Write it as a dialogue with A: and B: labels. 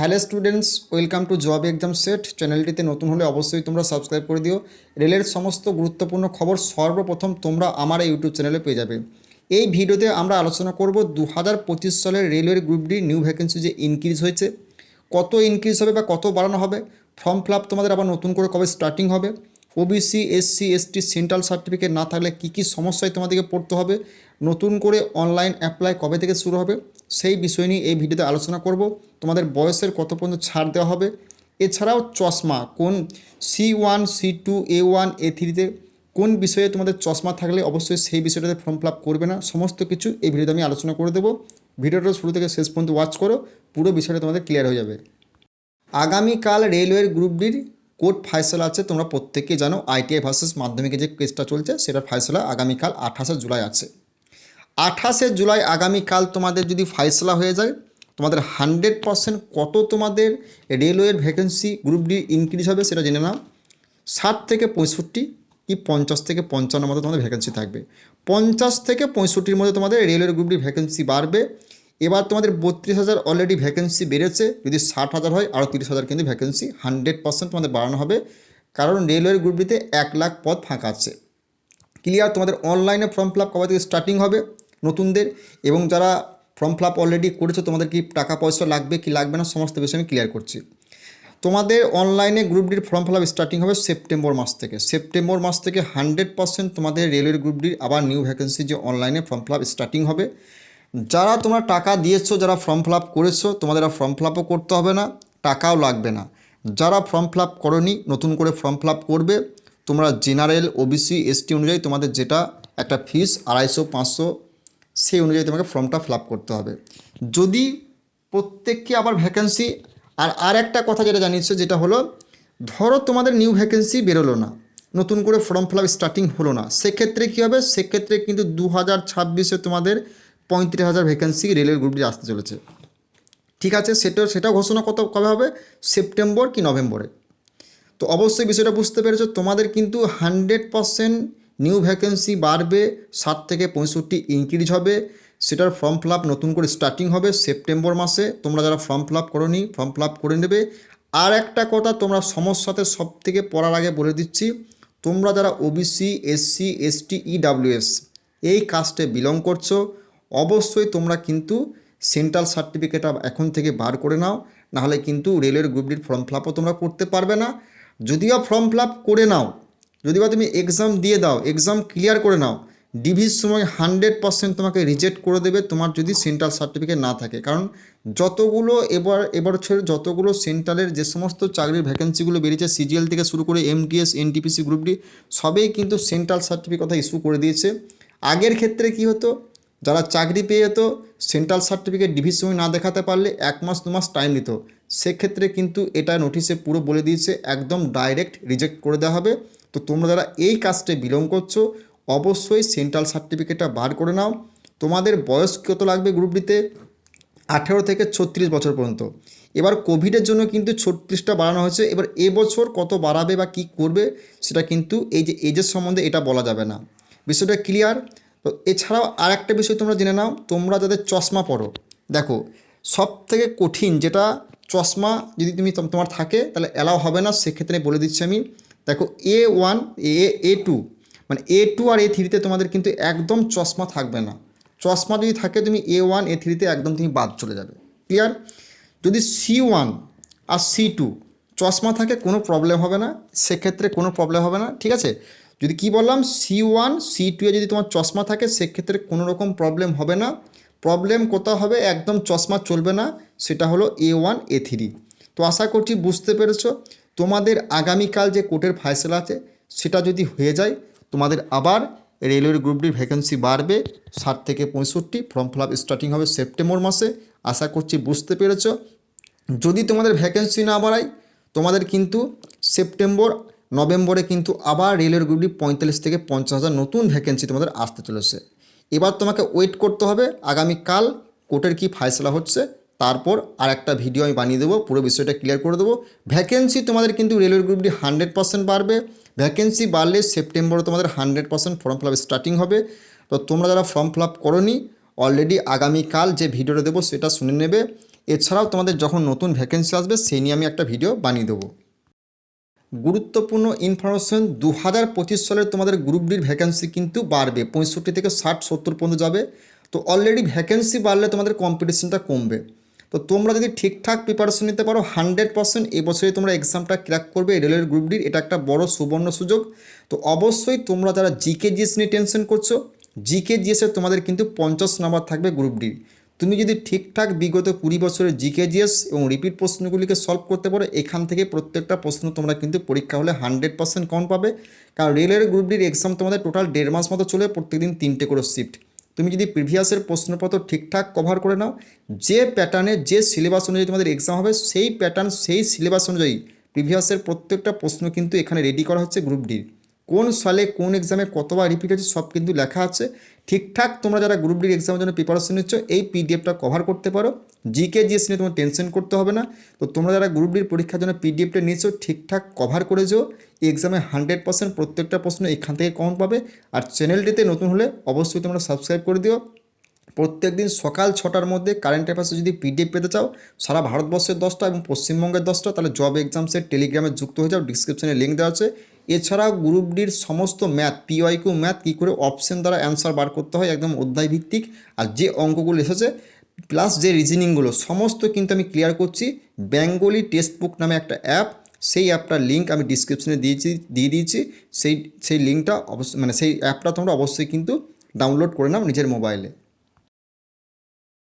A: Hello students, welcome to job exam set. চ্যানেলটিতে নতুন হলে অবশ্যই তোমরা সাবস্ক্রাইব করে দিও। রেলের সমস্ত গুরুত্বপূর্ণ খবর সর্বপ্রথম তোমরা আমার এই ইউটিউব চ্যানেলে পেয়ে যাবে। এই ভিডিওতে আমরা আলোচনা করব দু হাজার পঁচিশ সালের রেলওয়ের গ্রুপ ডি নিউ ভ্যাকেন্সি যে ইনক্রিজ হয়েছে, কত ইনক্রিজ হবে বা কত বাড়ানো হবে ফর্ম ফিল তোমাদের আবার নতুন করে কবে স্টার্টিং হবে OBC SC ST central certificate না থাকলে কী কী সমস্যায় তোমাদেরকে পড়তে হবে, নতুন করে অনলাইন অ্যাপ্লাই কবে থেকে শুরু হবে সেই বিষয় নিয়ে এই ভিডিওতে আলোচনা করব। তোমাদের বয়সের কত পর্যন্ত ছাড় দেওয়া হবে। এছাড়াও চশমা, কোন C one C two A one A থ্রিতে কোন বিষয়ে তোমাদের চশমা থাকলে অবশ্যই সেই বিষয়টাতে ফর্ম ফিল করবে না। সমস্ত কিছু এই ভিডিওতে আমি আলোচনা করে দেবো। ভিডিওটা শুরু থেকে শেষ পর্যন্ত ওয়াচ করো, পুরো বিষয়টা তোমাদের ক্লিয়ার হয়ে যাবে। আগামীকাল রেলওয়ের গ্রুপ ডির কোর্ট ফায়সলা আছে, তোমরা প্রত্যেকেই জানো আইটিআই ভার্সেস মাধ্যমিকে যে কেসটা চলছে, সেটার ফায়সলা আগামীকাল আঠাশে জুলাই আছে। আঠাশে জুলাই আগামীকাল তোমাদের যদি ফায়সলা হয়ে যায়, তোমাদের হান্ড্রেড পারসেন্ট কত তোমাদের রেলওয়ের ভ্যাকেন্সি গ্রুপ ডি ইনক্রিজ হবে সেটা জেনে নাও। ষাট থেকে পঁয়ষট্টি কি পঞ্চাশ থেকে পঞ্চান্ন মধ্যে তোমাদের ভ্যাকেন্সি থাকবে। পঞ্চাশ থেকে পঁয়ষট্টির মধ্যে তোমাদের রেলওয়ের গ্রুপ ডি ভ্যাকেন্সি বাড়বে। এবার তোমাদের বত্রিশ হাজার অলরেডি ভ্যাকেন্সি বেড়েছে, যদি ষাট হাজার হয় আরও তিরিশ হাজার কিন্তু ভ্যাকেন্সি হান্ড্রেড পার্সেন্ট তোমাদের বাড়ানো হবে। কারণ রেলওয়ের গ্রুপ ডিতে এক লাখ পদ ফাঁকা আছে। ক্লিয়ার? তোমাদের অনলাইনে ফর্ম ফিল আপ কবে থেকে স্টার্টিং হবে? নতুনদের এবং যারা ফর্ম ফিল আপ অলরেডি করেছ, তোমাদের কি টাকা পয়সা লাগবে, কি লাগবে না, সমস্ত বিষয় আমি ক্লিয়ার করছি। তোমাদের অনলাইনে গ্রুপ ডির ফর্ম ফিল আপ স্টার্টিং হবে সেপ্টেম্বর মাস থেকে। সেপ্টেম্বর মাস থেকে হান্ড্রেড পার্সেন্ট তোমাদের রেলওয়ের গ্রুপ ডির আবার নিউ ভ্যাকেন্সি যে অনলাইনে ফর্ম ফিল আপ স্টার্টিং হবে। যারা তোমরা টাকা দিয়েছ, যারা ফর্ম ফিল আপ করেছ, তোমাদের আর ফর্ম ফিল আপও করতে হবে না, টাকাও লাগবে না। যারা ফর্ম ফিল আপ করনি, নতুন করে ফর্ম ফিল আপ করবে, তোমরা জেনারেল ওবিসি এসটি অনুযায়ী তোমাদের যেটা একটা ফিস আড়াইশো, পাঁচশো সেই অনুযায়ী তোমাকে ফর্মটা ফিল করতে হবে। যদি প্রত্যেককে আবার ভ্যাকেন্সি আর আর একটা কথা যেটা জানিয়েছে যেটা হলো, ধরো তোমাদের নিউ ভ্যাকেন্সি বেরোলো না, নতুন করে ফর্ম ফিল স্টার্টিং হলো না, সেক্ষেত্রে কী হবে? সেক্ষেত্রে কিন্তু দু হাজার ছাব্বিশে তোমাদের পঁয়ত্রিশ হাজার ভ্যাকেন্সি রেলের গ্রুপ দিয়ে আসতে চলেছে। ঠিক আছে? সেটা সেটা ঘোষণা কত, কবে হবে? সেপ্টেম্বর কি নভেম্বরে। তো অবশ্যই বিষয়টা বুঝতে পেরেছ, তোমাদের কিন্তু হান্ড্রেড পারসেন্ট নিউ ভ্যাকেন্সি বাড়বে ষাট থেকে পঁয়ষট্টি ইনক্রিজ হবে। সেটার ফর্ম ফিল নতুন করে স্টার্টিং হবে সেপ্টেম্বর মাসে। তোমরা যারা ফর্ম ফিল আপ করোনি ফর্ম ফিল আপ করে নেবে। আর একটা কথা তোমরা সমস্যাতে সব থেকে পড়ার আগে বলে দিচ্ছি, তোমরা যারা ওবিসি এসসি এসটি ইডাব্লিউএস এই কাস্টে বিলং করছ, অবশ্যই তোমরা কিন্তু সেন্ট্রাল সার্টিফিকেট এখন থেকে বার করে নাও। নাহলে কিন্তু রেলের গ্রুপ ডির ফর্ম ফিল আপও তোমরা করতে পারবে না। যদিও ফর্ম ফিল আপ করে নাও যদি বা তুমি এক্সাম দিয়ে দাও এক্সাম ক্লিয়ার করে নাও ডিভির সময় হান্ড্রেড পার্সেন্ট তোমাকে রিজেক্ট করে দেবে তোমার যদি সেন্ট্রাল সার্টিফিকেট না থাকে। কারণ যতগুলো এবার এবার বছর যতগুলো সেন্ট্রালের যে সমস্ত চাকরির ভ্যাকেন্সিগুলো বেরিয়েছে সিজিএল থেকে শুরু করে এমটিএস এনটিপিসি গ্রুপ ডি সবেই কিন্তু সেন্ট্রাল সার্টিফিকেট কথা ইস্যু করে দিয়েছে। আগের ক্ষেত্রে কি হতো? যারা চাকরি পেয়ে যেত সেন্ট্রাল সার্টিফিকেট ডিভির সময় না দেখাতে পারলে এক মাস, দু মাস টাইম নিত। সেক্ষেত্রে কিন্তু এটা নোটিশে পুরো বলে দিয়েছে, একদম ডাইরেক্ট রিজেক্ট করে দেওয়া হবে। তো তোমরা যারা এই কাজটে বিলং করছ, অবশ্যই সেন্ট্রাল সার্টিফিকেটটা বার করে নাও। তোমাদের বয়স কত লাগবে গ্রুপ ডিতে আঠেরো থেকে ছত্রিশ বছর পর্যন্ত। এবার কোভিডের জন্য কিন্তু ছত্রিশটা বাড়ানো হয়েছে। এবার এবছর কত বাড়াবে বা কি করবে, সেটা কিন্তু এই যে এজের সম্বন্ধে এটা বলা যাবে না। বিষয়টা ক্লিয়ার তো এছাড়াও আর একটা বিষয় তোমরা জেনে নাও। তোমরা যাদের চশমা পড়ো দেখো সব থেকে কঠিন যেটা চশমা যদি তুমি তোমার থাকে, তাহলে অ্যালাও হবে না, সেক্ষেত্রে বলে দিচ্ছি আমি। দেখো এ ওয়ান এ এ টু মানে এ টু আর এ থ্রিতে তোমাদের কিন্তু একদম চশমা থাকবে না। চশমা যদি থাকে তুমি এ ওয়ান এ থ্রিতে একদম তুমি বাদ চলে যাবে। ক্লিয়ার যদি সি ওয়ান আর সি টু চশমা থাকে কোনো প্রবলেম হবে না, সেক্ষেত্রে কোনো প্রবলেম হবে না, ঠিক আছে? যদি কি বললাম সি ওয়ান সি টুয়ে যদি তোমার চশমা থাকে, সেক্ষেত্রে কোনো রকম প্রবলেম হবে না। প্রবলেম কোথাও হবে, একদম চশমা চলবে না, সেটা হলো এ ওয়ান এ থ্রি তো আশা করছি বুঝতে পেরেছ। তোমাদের আগামীকাল যে কোর্টের ফায়সলা আছে, সেটা যদি হয়ে যায়, তোমাদের আবার রেলওয়ের গ্রুপটির ভ্যাকেন্সি বাড়বে ষাট থেকে পঁয়ষট্টি, ফর্ম ফিল আপ স্টার্টিং হবে সেপ্টেম্বর মাসে। আশা করছি বুঝতে পেরেছ। যদি তোমাদের ভ্যাকেন্সি না বাড়ায়, তোমাদের কিন্তু সেপ্টেম্বর, নভেম্বরে কিন্তু আবার রেলের গ্রুপটি পঁয়তাল্লিশ থেকে পঞ্চাশ হাজার নতুন ভ্যাকেন্সি তোমাদের আসতে চলেছে। এবার তোমাকে ওয়েট করতে হবে আগামীকাল কোর্টের কি ফায়সলা হচ্ছে তারপর আর একটা ভিডিও আমি বানিয়ে দেবো, পুরো বিষয়টা ক্লিয়ার করে দেবো। ভ্যাকেন্সি তোমাদের কিন্তু রেলওয়ে গ্রুপটি হান্ড্রেড পার্সেন্ট বাড়বে। ভ্যাকেন্সি বাড়লে সেপ্টেম্বরে তোমাদের hundred percent form fill up starting হবে। তো তোমরা যারা ফর্ম ফিল আপ করোনি অলরেডি আগামীকাল যে ভিডিওটা দেবো সেটা শুনে নেবে। এছাড়াও তোমাদের যখন নতুন ভ্যাকেন্সি আসবে সেই নিয়ে আমি একটা ভিডিও বানিয়ে দেবো। গুরুত্বপূর্ণ ইনফরমেশন দু হাজার পঁচিশ সালের তোমাদের গ্রুপ ডির ভ্যাকেন্সি কিন্তু বাড়বে। পঁয়ষট্টি থেকে ষাট, সত্তর পর্যন্ত যাবে। তো অলরেডি ভ্যাকেন্সি বাড়লে তোমাদের কম্পিটিশনটা কমবে। তো তোমরা যদি ঠিকঠাক প্রিপারেশন নিতে পারো হান্ড্রেড পার্সেন্ট এবছরই তোমরা এক্সামটা ক্র্যাক করবে রেলের গ্রুপ ডির। এটা একটা বড় সুবর্ণ সুযোগ। তো অবশ্যই তোমরা যারা জিকে জিএস নিয়ে টেনশন করছ জিকে জিএসের তোমাদের কিন্তু পঞ্চাশ নাম্বার থাকবে গ্রুপ ডির। তুমি যদি ঠিকঠাক বিগত কুড়ি বছরের জিকে জিএস এবং রিপিট প্রশ্নগুলিকে সলভ করতে পারো, এখান থেকে প্রত্যেকটা প্রশ্ন তোমরা কিন্তু পরীক্ষা হলে হান্ড্রেড পার্সেন্ট কম পাবে। কারণ রেলের গ্রুপ ডির এক্সাম তোমাদের টোটাল দেড় মাস মতো চলে, প্রত্যেকদিন তিনটে করে শিফট তুমি যদি প্রিভিয়াসের প্রশ্নপত্র ঠিকঠাক কভার করে নাও, যে প্যাটার্নে যে সিলেবাস অনুযায়ী তোমাদের এক্সাম হবে, সেই প্যাটার্ন সেই সিলেবাস অনুযায়ী প্রিভিয়াসের প্রত্যেকটা প্রশ্ন কিন্তু এখানে রেডি করা হচ্ছে গ্রুপ ডির কোন সালে কোন এক্সামে কতবার রিপিট হচ্ছে সব কিন্তু লেখা আছে। ঠিকঠাক তোমরা যারা গ্রুপ ডির এক্সামের জন্য প্রিপারেশন নিচ্ছ, এই পিডিএফটা কভার করতে পারো। জিকে জিএস নিয়ে তোমার টেনশন করতে হবে না। তো তোমরা যারা গ্রুপ ডির পরীক্ষার জন্য পিডিএফটা নিয়েছো, ঠিকঠাক কভার করে যেও। এক্সামে হান্ড্রেড পার্সেন্ট প্রত্যেকটা প্রশ্ন এখান থেকে কমন পাবে। আর চ্যানেলটিতে নতুন হলে অবশ্যই তোমরা সাবস্ক্রাইব করে দিও। প্রত্যেক দিন সকাল ছটার মধ্যে কারেন্ট অ্যাফেয়ার্সে যদি পিডিএফ পেতে চাও, সারা ভারতবর্ষের দশটা এবং পশ্চিমবঙ্গের দশটা, তাহলে জব এক্সামসের টেলিগ্রামে যুক্ত হয়ে যাও। ডিসক্রিপশনে লিঙ্ক দেওয়া আছে। এছাড়াও গ্রুপ ডির সমস্ত ম্যাথ পিওয়াইকিউ ম্যাথ কী করে অপশন দ্বারা অ্যান্সার বার করতে হয় একদম অধ্যায় ভিত্তিক আর যে অঙ্কগুলো এসেছে প্লাস যে রিজনিংগুলো সমস্ত কিন্তু আমি ক্লিয়ার করছি। বেঙ্গলি টেক্সট বুক নামে একটা অ্যাপ সেই অ্যাপটার লিঙ্ক আমি ডিসক্রিপশনে দিয়েছি, দিয়ে দিয়েছি। সেই সেই লিঙ্কটা অবশ্যই মানে সেই অ্যাপটা তোমরা অবশ্যই কিন্তু ডাউনলোড করে নাও নিজের মোবাইলে